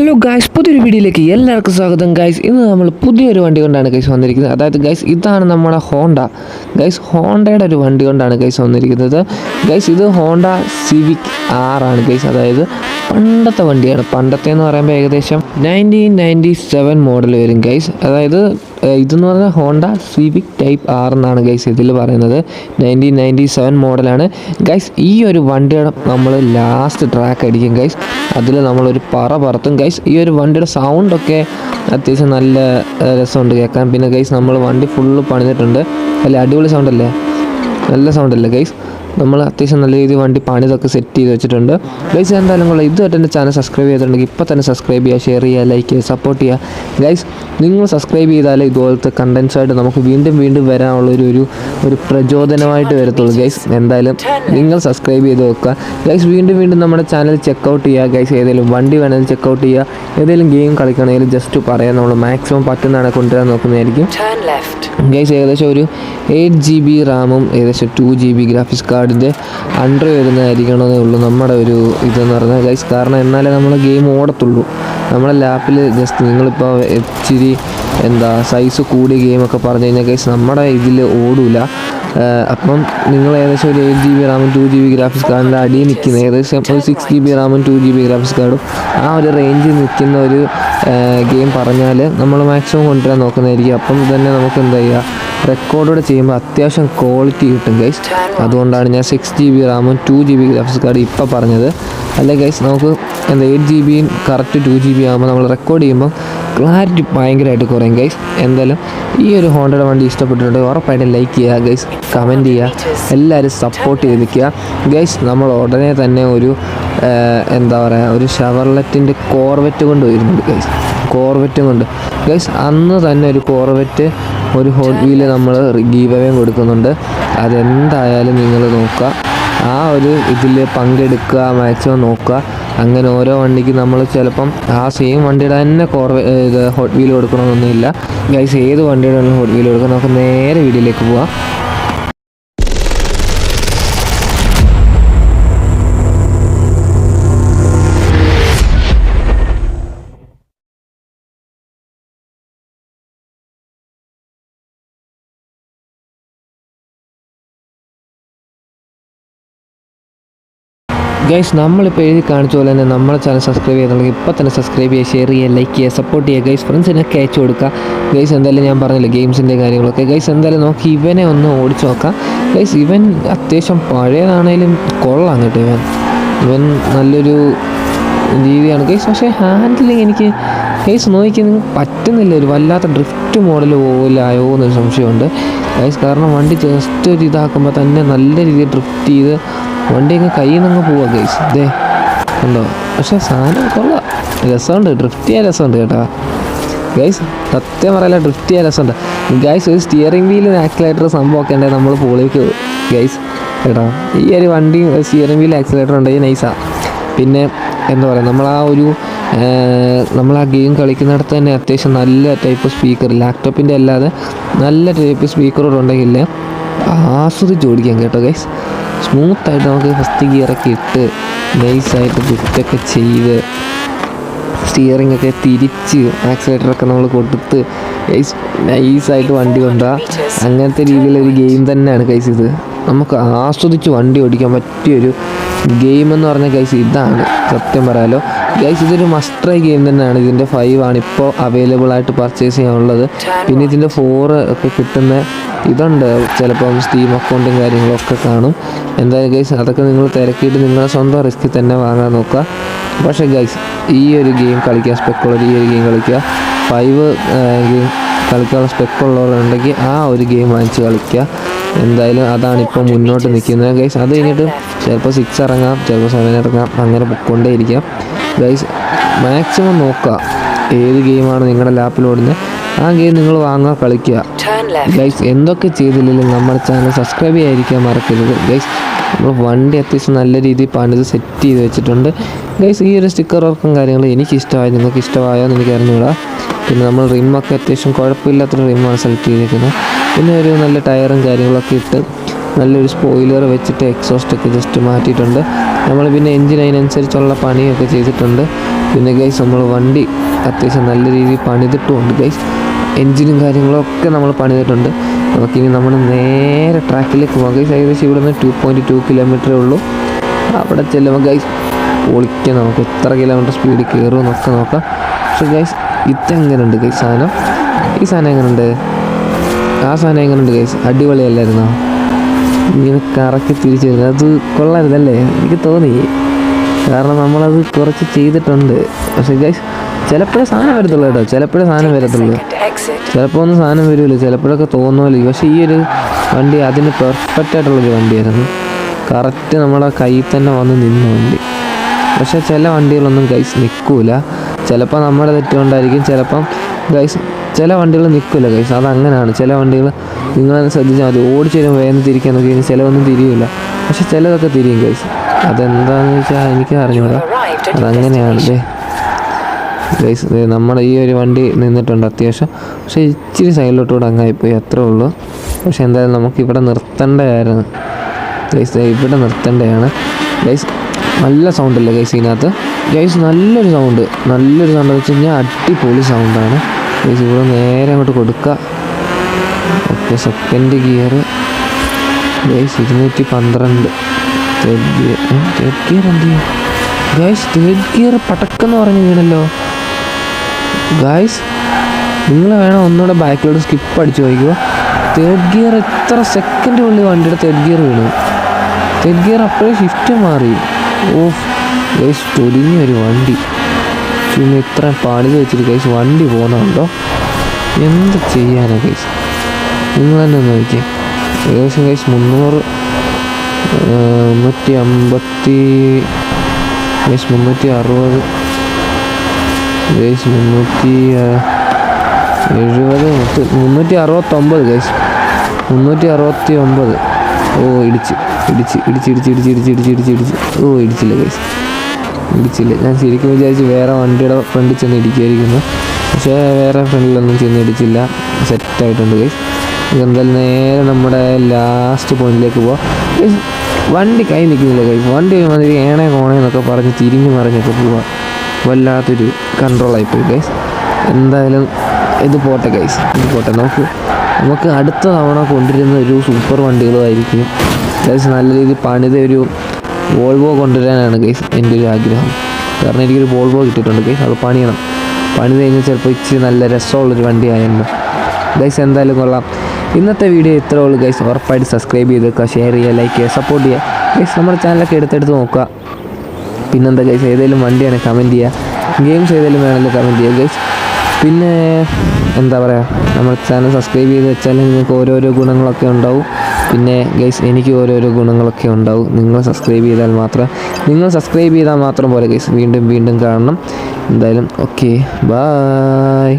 Hello guys പുതിയൊരു വീഡിയോയിലേക്ക് എല്ലാവർക്കും സ്വാഗതം. ഗായ്സ് ഇന്ന് നമ്മൾ പുതിയൊരു വണ്ടി കൊണ്ടാണ് ഗൈസ് വന്നിരിക്കുന്നത്. അതായത് ഗൈസ് ഇതാണ് നമ്മുടെ ഹോണ്ട. ഗൈസ് ഹോണ്ടയുടെ ഒരു വണ്ടി കൊണ്ടാണ് ഗൈസ് വന്നിരിക്കുന്നത്. ഗൈസ് ഇത് ഹോണ്ട സിവിക് ആറാണ് ഗൈസ് അതായത് പണ്ടത്തെ വണ്ടിയാണ്. പണ്ടത്തെ എന്ന് പറയുമ്പോൾ ഏകദേശം നയന്റീൻ നയന്റി സെവൻ മോഡൽ വരും ഗൈസ് അതായത് ഇതെന്ന് പറഞ്ഞാൽ ഹോണ്ട സിവിക് ടൈപ്പ് ആർ എന്നാണ് ഗൈസ് ഇതിൽ പറയുന്നത്. നയന്റീൻ നയന്റി സെവൻ മോഡലാണ് ഗൈസ് ഈ ഒരു വണ്ടിയുടെ നമ്മൾ ലാസ്റ്റ് ട്രാക്ക് അടിക്കും ഗൈസ് അതിൽ നമ്മളൊരു പറ പറത്തും. ഗൈസ് ഈ ഒരു വണ്ടിയുടെ സൗണ്ടൊക്കെ അത്യാവശ്യം നല്ല രസമുണ്ട് കേൾക്കാൻ. പിന്നെ ഗൈസ് നമ്മൾ വണ്ടി ഫുള്ള് പണിതിട്ടുണ്ട്. അല്ല അടിപൊളി സൗണ്ടല്ലേ നല്ല സൗണ്ടല്ലേ ഗൈസ് നമ്മൾ അത്യാവശ്യം നല്ല രീതിയിൽ വണ്ടി പണിതൊക്കെ സെറ്റ് ചെയ്ത് വെച്ചിട്ടുണ്ട്. ഗൈസ് എന്തായാലും കൊള്ളാം ഇതുവരെ എന്റെ ചാനൽ സബ്സ്ക്രൈബ് ചെയ്തിട്ടുണ്ടെങ്കിൽ ഇപ്പോൾ തന്നെ സബ്സ്ക്രൈബ് ചെയ്യുക ഷെയർ ചെയ്യുക ലൈക്ക് ചെയ്യുക സപ്പോർട്ട് ചെയ്യുക. ഗൈസ് നിങ്ങൾ സബ്സ്ക്രൈബ് ചെയ്താലേ ഇതുപോലത്തെ കണ്ടൻസായിട്ട് നമുക്ക് വീണ്ടും വീണ്ടും വരാനുള്ള ഒരു ഒരു പ്രചോദനമായിട്ട് വരത്തുള്ളൂ. ഗൈസ് എന്തായാലും നിങ്ങൾ സബ്സ്ക്രൈബ് ചെയ്ത് വെക്കുക. ഗൈസ് വീണ്ടും വീണ്ടും നമ്മുടെ ചാനൽ ചെക്കൗട്ട് ചെയ്യുക. ഗൈസ് ഏതെങ്കിലും വണ്ടി വേണമെങ്കിൽ ചെക്കൗട്ട് ചെയ്യുക. ഏതെങ്കിലും ഗെയിം കളിക്കണമെങ്കിൽ ജസ്റ്റ് പറയാം നമ്മൾ മാക്സിമം പറ്റുന്നതാണ് കൊണ്ടുവരാൻ നോക്കുന്നതായിരിക്കും. ഗൈസ് ഏകദേശം ഒരു എയ്റ്റ് ജി ബി റാമും ഏകദേശം ടു ജി ബി ഗ്രാഫിക്സ് കാർഡിന്റെ അണ്ടർ വരുന്നതായിരിക്കണമെന്നേ ഉള്ളൂ. നമ്മുടെ ഒരു ഇതെന്ന് പറഞ്ഞാൽ ഗൈസ് കാരണം എന്നാലേ നമ്മൾ ഗെയിം ഓടത്തുള്ളൂ. നമ്മളെ ലാപ്പിൽ ജസ്റ്റ് നിങ്ങളിപ്പോൾ ഇച്ചിരി എന്താ സൈസ് കൂടിയ ഗെയിമൊക്കെ പറഞ്ഞു കഴിഞ്ഞാൽ ഗൈസ് നമ്മുടെ ഇതിൽ ഓടൂല. ഏഹ് അപ്പം നിങ്ങൾ ഏകദേശം ഒരു എയ്റ്റ് ജി ബി റാമും ടു ജി ബി ഗ്രാഫിക്സ് കാർഡിന്റെ അടിയിൽ നിൽക്കുന്ന ഏകദേശം ഒരു സിക്സ് ജി ബി റാമും ടു ജി ബി ഗ്രാഫിക്സ് കാർഡും ആ ഒരു റേഞ്ചിൽ നിൽക്കുന്ന ഒരു ഗെയിം പറഞ്ഞാൽ നമ്മൾ മാക്സിമം കൊണ്ടുവരാൻ നോക്കുന്നതായിരിക്കും. അപ്പം തന്നെ നമുക്ക് എന്താ ചെയ്യുക? റെക്കോർഡോടെ ചെയ്യുമ്പോൾ അത്യാവശ്യം ക്വാളിറ്റി കിട്ടും ഗൈസ് അതുകൊണ്ടാണ് ഞാൻ സിക്സ് ജി ബി റാമും two G B graphics card ഇപ്പോൾ പറഞ്ഞത്. അല്ലെ ഗൈസ് നമുക്ക് എന്താ എയ്റ്റ് ജി ബിയും കറക്റ്റ് ടു ജി ബി ആകുമ്പോൾ നമ്മൾ റെക്കോർഡ് ചെയ്യുമ്പോൾ ക്ലാരിറ്റി ഭയങ്കരമായിട്ട് കുറയും ഗൈസ് എന്തായാലും ഈ ഒരു ഹോണ്ടയുടെ വണ്ടി ഇഷ്ടപ്പെട്ടിട്ടുണ്ടെങ്കിൽ ഉറപ്പായിട്ട് ലൈക്ക് ചെയ്യുക ഗൈസ് കമന്റ് ചെയ്യുക എല്ലാവരും സപ്പോർട്ട് ചെയ്ത് നിൽക്കുക. ഗൈസ് നമ്മൾ ഉടനെ തന്നെ ഒരു എന്താ പറയുക ഒരു ഷവർലെറ്റിന്റെ കോർവെറ്റ് കൊണ്ട് വരുന്നുണ്ട് ഗൈസ് കോർവെറ്റും കൊണ്ട്. ഗൈസ് അന്ന് തന്നെ ഒരു കോർവെറ്റ് ഒരു ഹോട്ട് വീൽ നമ്മൾ ഗീവ് അവേ കൊടുക്കുന്നുണ്ട്. അതെന്തായാലും നിങ്ങൾ നോക്കുക. ആ ഒരു ഇതിൽ പങ്കെടുക്കുക മാക്സിമം നോക്കുക. അങ്ങനെ ഓരോ വണ്ടിക്ക് നമ്മൾ ചിലപ്പം ആ സെയിം വണ്ടിയുടെ തന്നെ കോർവേ ഇത് ഹോട്ട് വീൽ കൊടുക്കണമെന്നൊന്നുമില്ല ഗൈസ് ഏത് വണ്ടിയുടെ ഹോട്ട് വീൽ കൊടുക്കണം നമുക്ക് നേരെ വീഡിയോയിലേക്ക് പോവാം. ഗൈസ് നമ്മളിപ്പോൾ എഴുതി കാണിച്ച പോലെ തന്നെ നമ്മുടെ ചാനൽ സബ്സ്ക്രൈബ് ചെയ്യുന്നുണ്ടെങ്കിൽ ഇപ്പോൾ തന്നെ സബ്സ്ക്രൈബ് ചെയ്യുക ഷെയർ ചെയ്യുക ലൈക്ക് ചെയ്യുക സപ്പോർട്ട് ചെയ്യുക. ഗൈസ് ഫ്രണ്ട്സിനൊക്കെ അയച്ചു കൊടുക്കുക. ഗൈസ് എന്തായാലും ഞാൻ പറഞ്ഞില്ല ഗെയിംസിന്റെ കാര്യങ്ങളൊക്കെ. ഗൈസ് എന്തായാലും നോക്കി ഇവനെ ഒന്ന് ഓടിച്ചു നോക്കാം. ഗൈസ് ഇവൻ അത്യാവശ്യം പഴയതാണേലും കൊള്ളാം കേട്ടോ ഇവൻ. ഇവൻ നല്ലൊരു രീതിയാണ് ഗൈസ് പക്ഷേ ഹാൻഡിലിങ് എനിക്ക് ഗൈസ് നോക്കി നിങ്ങൾക്ക് പറ്റുന്നില്ല. ഒരു വല്ലാത്ത ഡ്രിഫ്റ്റ് മോഡൽ പോലായോ എന്നൊരു സംശയമുണ്ട്. ഗൈസ് കാരണം വണ്ടി ജസ്റ്റ് ഒരു ഇതാക്കുമ്പോൾ തന്നെ നല്ല രീതിയിൽ ഡ്രിഫ്റ്റ് ചെയ്ത് വണ്ടി അങ്ങ് കയ്യിൽ നിന്ന് പോവാ ഗൈസ് ഇതേ ഉണ്ടോ പക്ഷെ സാധനം കൊള്ളാം. രസമുണ്ട്. ഡ്രിഫ്റ്റ് ചെയ്യാൻ രസമുണ്ട് കേട്ടോ. ഗൈസ് സത്യം പറയല ഡ്രിഫ്റ്റ് ചെയ്യാൻ രസമുണ്ട്. ഗൈസ് ഒരു സ്റ്റിയറിംഗ് വീലും ആക്സിലേറ്റർ സംഭവമൊക്കെ ഉണ്ടെങ്കിൽ നമ്മൾ പോളിക്ക് ഗൈസ് കേട്ടോ. ഈ ഒരു വണ്ടി സ്റ്റിയറിംഗ് വീൽ ആക്സിലേറ്റർ ഉണ്ടെങ്കിൽ നൈസാണ് പിന്നെ എന്താ പറയുക നമ്മൾ ആ ഒരു നമ്മൾ ആ ഗെയിം കളിക്കുന്നിടത്ത് തന്നെ അത്യാവശ്യം നല്ല ടൈപ്പ് സ്പീക്കർ ലാപ്ടോപ്പിന്റെ അല്ലാതെ നല്ല ടൈപ്പ് സ്പീക്കറോട് ഉണ്ടെങ്കിൽ ആസ്വദിച്ച് ഓടിക്കാം കേട്ടോ ഗൈസ് സ്മൂത്തായിട്ട് നമുക്ക് ഫസ്റ്റ് ഗിയറൊക്കെ ഇട്ട് നൈസായിട്ട് ബുക്കൊക്കെ ചെയ്ത് സ്റ്റിയറിംഗ് ഒക്കെ തിരിച്ച് ആക്സിലേറ്ററൊക്കെ നമ്മൾ കൊടുത്ത് ഗൈസ് നൈസായിട്ട് വണ്ടി കൊണ്ടുപോകാം അങ്ങനത്തെ രീതിയിലൊരു ഗെയിം തന്നെയാണ് ഗൈസ് ഇത്. നമുക്ക് ആസ്വദിച്ച് വണ്ടി ഓടിക്കാൻ പറ്റിയൊരു ഗെയിം എന്ന് പറഞ്ഞ ഗൈസ് ഇതാണ്. സത്യം പറയാലോ. ഗൈസ് ഇതൊരു മസ്റ്റർ ഗെയിം തന്നെയാണ്. ഇതിന്റെ ഫൈവ് ആണ് ഇപ്പോൾ അവൈലബിൾ ആയിട്ട് പർച്ചേസ് ചെയ്യാനുള്ളത്. പിന്നെ ഇതിന്റെ ഫോർ ഒക്കെ കിട്ടുന്ന ഇതുണ്ട്. ചിലപ്പം സ്റ്റീം അക്കൗണ്ടും കാര്യങ്ങളൊക്കെ കാണും. എന്തായാലും ഗൈസ് അതൊക്കെ നിങ്ങൾ തിരക്കിയിട്ട് നിങ്ങളുടെ സ്വന്തം റിസ്ക് തന്നെ വാങ്ങാൻ നോക്കുക. പക്ഷേ ഗൈസ് ഈ ഒരു ഗെയിം കളിക്കുക സ്പെക്കുള്ള ഈ ഒരു ഗെയിം കളിക്കുക. ഫൈവ് ഗെയിം കളിക്കാനുള്ള സ്പെക്കുള്ളവരുണ്ടെങ്കിൽ ആ ഒരു ഗെയിം വാങ്ങിച്ച് കളിക്കുക. എന്തായാലും അതാണ് ഇപ്പോൾ മുന്നോട്ട് നിൽക്കുന്നത്. ഗൈസ് അത് കഴിഞ്ഞിട്ട് ചിലപ്പോൾ സിക്സ് ഇറങ്ങാം ചിലപ്പോൾ സെവൻ ഇറങ്ങാം. അങ്ങനെ പൊക്കൊണ്ടേ ഇരിക്കാം ഗൈസ് മാക്സിമം നോക്കുക. ഏത് ഗെയിമാണ് നിങ്ങളുടെ ലാപ്പിൽ ഓടുന്നത്? ആ ഗെയിം നിങ്ങൾ വാങ്ങുക കളിക്കുക. ഗൈസ് എന്തൊക്കെ ചെയ്തില്ലെങ്കിലും നമ്മുടെ ചാനൽ സബ്സ്ക്രൈബ് ചെയ്യാതിരിക്കാൻ മറക്കരുത്. ഗൈസ് നമ്മൾ വണ്ടി അത്യാവശ്യം നല്ല രീതിയിൽ പണിത് സെറ്റ് ചെയ്ത് വെച്ചിട്ടുണ്ട്. ഗൈസ് ഈ ഒരു സ്റ്റിക്കർ വർക്കും കാര്യങ്ങളും എനിക്ക് ഇഷ്ടമായി. നിങ്ങൾക്ക് ഇഷ്ടമായോ എന്ന് എനിക്ക് അറിഞ്ഞുകൂടാ. പിന്നെ നമ്മൾ റിമ്മൊക്കെ അത്യാവശ്യം കുഴപ്പമില്ലാത്തൊരു റിമ്മാണ് സെലക്ട് ചെയ്തിരിക്കുന്നത്. പിന്നെ ഒരു നല്ല ടയറും കാര്യങ്ങളൊക്കെ ഇട്ട് നല്ലൊരു സ്പോയിലർ വെച്ചിട്ട് എക്സോസ്റ്റ് ഒക്കെ ജസ്റ്റ് മാറ്റിയിട്ടുണ്ട്. നമ്മൾ പിന്നെ എൻജിൻ അതിനനുസരിച്ചുള്ള പണിയൊക്കെ ചെയ്തിട്ടുണ്ട്. പിന്നെ ഗൈസ് നമ്മൾ വണ്ടി അത്യാവശ്യം നല്ല രീതിയിൽ പണിതിട്ടുമുണ്ട് ഗൈസ് എൻജിനും കാര്യങ്ങളൊക്കെ നമ്മൾ പണിതിട്ടുണ്ട്. നമുക്കിനി നമ്മൾ നേരെ ട്രാക്കിലേക്ക് പോകാം. ഗൈസ് ഏകദേശം ഇവിടെ നിന്ന് ടു പോയിന്റ് ടു കിലോമീറ്ററേ ഉള്ളൂ. അവിടെ ചെല്ലുമ്പോൾ ഗൈസ് പൊളിക്കാം നമുക്ക്. എത്ര കിലോമീറ്റർ സ്പീഡിൽ കയറുമെന്നൊക്കെ നോക്കാം. പക്ഷെ ഗൈസ് ഇതെങ്ങനെയുണ്ട് ഗൈസ് സാധനം? ഈ സാധനം എങ്ങനെയുണ്ട് ആ സാധനം എങ്ങനെയുണ്ട് ഗൈസ് അടിപൊളിയല്ലായിരുന്നോ? ഇങ്ങനെ കറക്കി തിരിച്ചു വരുന്നത്. അത് കൊള്ളരുതല്ലേ? എനിക്ക് തോന്നി. കാരണം നമ്മളത് കുറച്ച് ചെയ്തിട്ടുണ്ട്. പക്ഷെ ഗൈസ് ചിലപ്പോഴേ സാധനം വരത്തുള്ളൂ കേട്ടോ. ചിലപ്പോഴേ സാധനം വരത്തുള്ളൂ. ചിലപ്പോൾ ഒന്നും സാധനം വരുമല്ലോ ചിലപ്പോഴൊക്കെ തോന്നുമല്ലോ. പക്ഷേ ഈ ഒരു വണ്ടി അതിന് പെർഫെക്റ്റ് ആയിട്ടുള്ളൊരു വണ്ടിയായിരുന്നു. കറക്റ്റ് നമ്മളെ കയ്യിൽ തന്നെ വന്ന് നിന്ന വണ്ടി. പക്ഷേ ചില വണ്ടികളൊന്നും ഗൈസ് നിൽക്കൂല ചിലപ്പോൾ നമ്മുടെ തെറ്റുകൊണ്ടായിരിക്കും. ചിലപ്പം ഗൈസ് ചില വണ്ടികൾ നിൽക്കില്ല ഗൈസ് അതങ്ങനെയാണ് ചില വണ്ടികൾ നിങ്ങളത് ശ്രദ്ധിച്ചാൽ മതി. ഓടിച്ചു വരുമ്പോൾ വേഗം തിരിക്കാൻ നോക്കി. കഴിഞ്ഞാൽ ചിലവൊന്നും തിരിയില്ല പക്ഷെ ചിലതൊക്കെ തിരിയും കഴിച്ച് അതെന്താണെന്ന് വെച്ചാൽ എനിക്ക് അറിഞ്ഞൂടാ. അതങ്ങനെയാണല്ലേ. ഗൈസ് നമ്മുടെ ഈ ഒരു വണ്ടി നിന്നിട്ടുണ്ട് അത്യാവശ്യം. പക്ഷേ ഇച്ചിരി സൈഡിലോട്ടുകൂടെ അങ്ങായിപ്പോയി. അത്രേ ഉള്ളൂ. പക്ഷേ എന്തായാലും നമുക്ക് ഇവിടെ നിർത്തേണ്ടതായിരുന്നു ഗൈസ് ഇവിടെ നിർത്തേണ്ടതാണ് ഗൈസ് നല്ല സൗണ്ടല്ലേ ഗൈസ് ഇതിനകത്ത്? ഗൈസ് നല്ലൊരു സൗണ്ട് നല്ലൊരു സൗണ്ട് വെച്ച് കഴിഞ്ഞാൽ അടിപൊളി സൗണ്ടാണ് ഗൈസ് ഇവിടെ നേരെ അങ്ങോട്ട് കൊടുക്കുക സെക്കൻഡ് ഗിയർ ഗൈസ് ഇരുന്നൂറ്റി പന്ത്രണ്ട്. തേർഡ് ഗിയർ തേർഡ് ഗിയർ എന്ത് ചെയ്യും? ഗൈസ് തേർഡ് ഗിയർ പടക്കെന്ന് പറഞ്ഞ് വീണല്ലോ. ഗൈസ് നിങ്ങൾ വേണം ഒന്നുകൂടെ ബാക്കിലോട്ട് സ്കിപ്പ് അടിച്ച് നോക്കുക തേർഡ് ഗിയർ എത്ര സെക്കൻഡ് ഉള്ളിൽ വണ്ടിയുടെ തേർഡ് ഗിയർ വീണു. തേർഡ് ഗിയർ അപ്പോഴേ ഷിഫ്റ്റ് മാറി. ഓഫ് ഗൈസ് തൊലിഞ്ഞ ഒരു വണ്ടി. ചുമ്മാ ഇത്ര പണിത് വെച്ചിട്ട് ഗൈസ് വണ്ടി പോകുന്നുണ്ടോ? എന്ത് ചെയ്യാനാണ് ഗൈസ് നിങ്ങൾ തന്നെ ഒന്ന് നോക്കിയേ ഏകദേശം കഴിച്ച് മുന്നൂറ് മുന്നൂറ്റി അമ്പത്തി ഗൈസ് മുന്നൂറ്റി അറുപത് ഗൈസ് മുന്നൂറ്റി എഴുപത് മുന്നൂറ്റി അറുപത്തൊമ്പത് ഗൈസ് മുന്നൂറ്റി അറുപത്തി ഒമ്പത് ഓ ഇടിച്ച് ഇടിച്ച് ഇടിച്ച് ഇടിച്ച് ഇടിച്ച് ഇടിച്ച് ഇടിച്ച് ഇടിച്ച് ഇടിച്ച്. ഓ ഇടിച്ചില്ല ഗൈസ് ഇടിച്ചില്ല. ഞാൻ ശരിക്കും വിചാരിച്ച് വേറെ വണ്ടിയുടെ ഫ്രണ്ടിൽ ചെന്ന് ഇടിക്കുമായിരിക്കുന്നു. പക്ഷേ വേറെ ഫ്രണ്ടിലൊന്നും ചെന്ന് ഇടിച്ചില്ല. സെറ്റായിട്ടുണ്ട് ഗൈസ് എന്തായാലും നേരെ നമ്മുടെ ലാസ്റ്റ് പോയിന്റിലേക്ക് പോവാം. വണ്ടി കൈ നിൽക്കുന്നില്ല കൈ വണ്ടി ഒരുമാതിരി ഏണേ കോണേ എന്നൊക്കെ പറഞ്ഞ് തിരിഞ്ഞ് മറിഞ്ഞൊക്കെ പോവാം. വല്ലാത്തൊരു കൺട്രോളായിപ്പോയി ഗൈസ് എന്തായാലും ഇത് പോട്ടെ ഗൈസ് ഇത് പോട്ടെ. നമുക്ക് നമുക്ക് അടുത്ത തവണ കൊണ്ടുവരുന്ന ഒരു സൂപ്പർ വണ്ടികളുമായിരിക്കും ഗൈസ് നല്ല രീതിയിൽ പണിത ഒരു വോൾവോ കൊണ്ടുവരാനാണ് ഗൈസ് എന്റെ ഒരു ആഗ്രഹം. കാരണം എനിക്കൊരു വോൾവോ കിട്ടിയിട്ടുണ്ട് ഗൈസ് അത് പണിയണം. പണി കഴിഞ്ഞാൽ ചിലപ്പോൾ ഇച്ചിരി നല്ല രസമുള്ളൊരു വണ്ടി ആയിരുന്നു ഗൈസ് എന്തായാലും കൊള്ളാം. ഇന്നത്തെ വീഡിയോ ഇത്രേ ഉള്ളൂ ഗൈസ് ഉറപ്പായിട്ട് സബ്സ്ക്രൈബ് ചെയ്ത് വെക്കുക ഷെയർ ചെയ്യുക ലൈക്ക് ചെയ്യുക സപ്പോർട്ട് ചെയ്യുക. ഗൈസ് നമ്മുടെ ചാനലൊക്കെ എടുത്തെടുത്ത് നോക്കുക. പിന്നെന്താ ഗൈസ് ഏതെങ്കിലും വണ്ടിയാണ് കമന്റ് ചെയ്യുക. ഗെയിംസ് ഏതെങ്കിലും വേണമെങ്കിൽ കമന്റ് ചെയ്യുക ഗൈസ് പിന്നെ എന്താ പറയുക നമ്മുടെ ചാനൽ സബ്സ്ക്രൈബ് ചെയ്ത് വെച്ചാൽ നിങ്ങൾക്ക് ഓരോരോ ഗുണങ്ങളൊക്കെ ഉണ്ടാവും. പിന്നെ ഗൈസ് എനിക്ക് ഓരോരോ ഗുണങ്ങളൊക്കെ ഉണ്ടാവും. നിങ്ങൾ സബ്സ്ക്രൈബ് ചെയ്താൽ മാത്രം നിങ്ങൾ സബ്സ്ക്രൈബ് ചെയ്താൽ മാത്രം പോലെ ഗൈസ് വീണ്ടും വീണ്ടും കാണണം. എന്തായാലും ഓക്കെ ബായ്